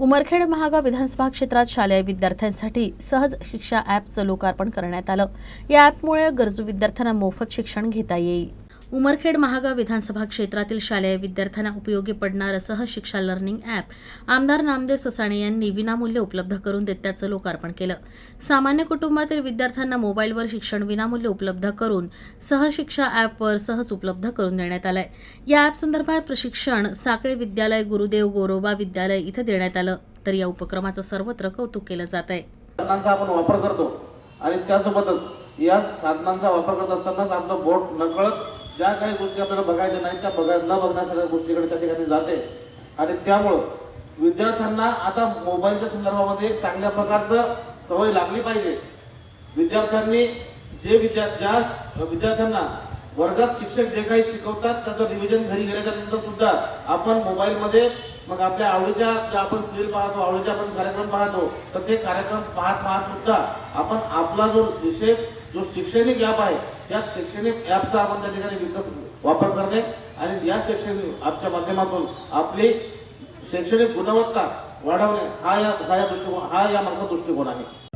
उमरखेड महागाव विधानसभा क्षेत्रात शालेय विद्यार्थ्यांसाठी सहज शिक्षा ॲपचं लोकार्पण करण्यात आलं. या ॲपमुळे गरजू विद्यार्थ्यांना मोफत शिक्षण घेता येईल. उमरखेड महागाव विधानसभा क्षेत्रातील शालेय विद्यार्थ्यांना उपयोगी पडणारं सहशिक्षा लर्निंग ॲप आमदार नामदेव सोसाणे यांनी विनामूल्य उपलब्ध करून देत त्याचं लोकार्पण केलं. सामान्य कुटुंबातील विद्यार्थ्यांना मोबाईलवर शिक्षण विनामूल्य उपलब्ध करून सहशिक्षा ॲपवर सहज उपलब्ध करून देण्यात आलंय. या ॲपसंदर्भात प्रशिक्षण साखळे विद्यालय गुरुदेव गोरोबा विद्यालय इथं देण्यात आलं. तर या उपक्रमाचं सर्वत्र कौतुक केलं जात आहे. साधनांचा आपण वापर करतो आणि त्यासोबतच या साधनांचा वापर करत असतानाच आपलं बोट नकळत ज्या काही गोष्टी आपल्याला बघायच्या नाही त्या बघाय न बघण्यासारख्या गोष्टीकडे त्या ठिकाणी जाते. आणि त्यामुळं विद्यार्थ्यांना आता मोबाईलच्या संदर्भामध्ये एक चांगल्या प्रकारचं सवय लागली पाहिजे. विद्यार्थ्यांनी जे विद्या ज्या विद्यार्थ्यांना वर्गात शिक्षक जे काही शिकवतात त्याचं रिव्हिजन घरी गेल्याच्यानंतर सुद्धा आपण मोबाईलमध्ये मग आपल्या आवडीच्या ज्या आपण सिरियल पाहतो आवडीचे आपण कार्यक्रम पाहतो तर ते कार्यक्रम पाहत पाहत सुद्धा आपण आपला जो विषय जो शैक्षणिक ॲप आहे त्या शैक्षणिक ॲपचा आपण त्या ठिकाणी विकत वापर करणे आणि या शैक्षणिक ॲपच्या माध्यमातून आपली शैक्षणिक गुणवत्ता वाढवणे हा या हा या दृष्टिकोन हा या माझा दृष्टिकोन आहे.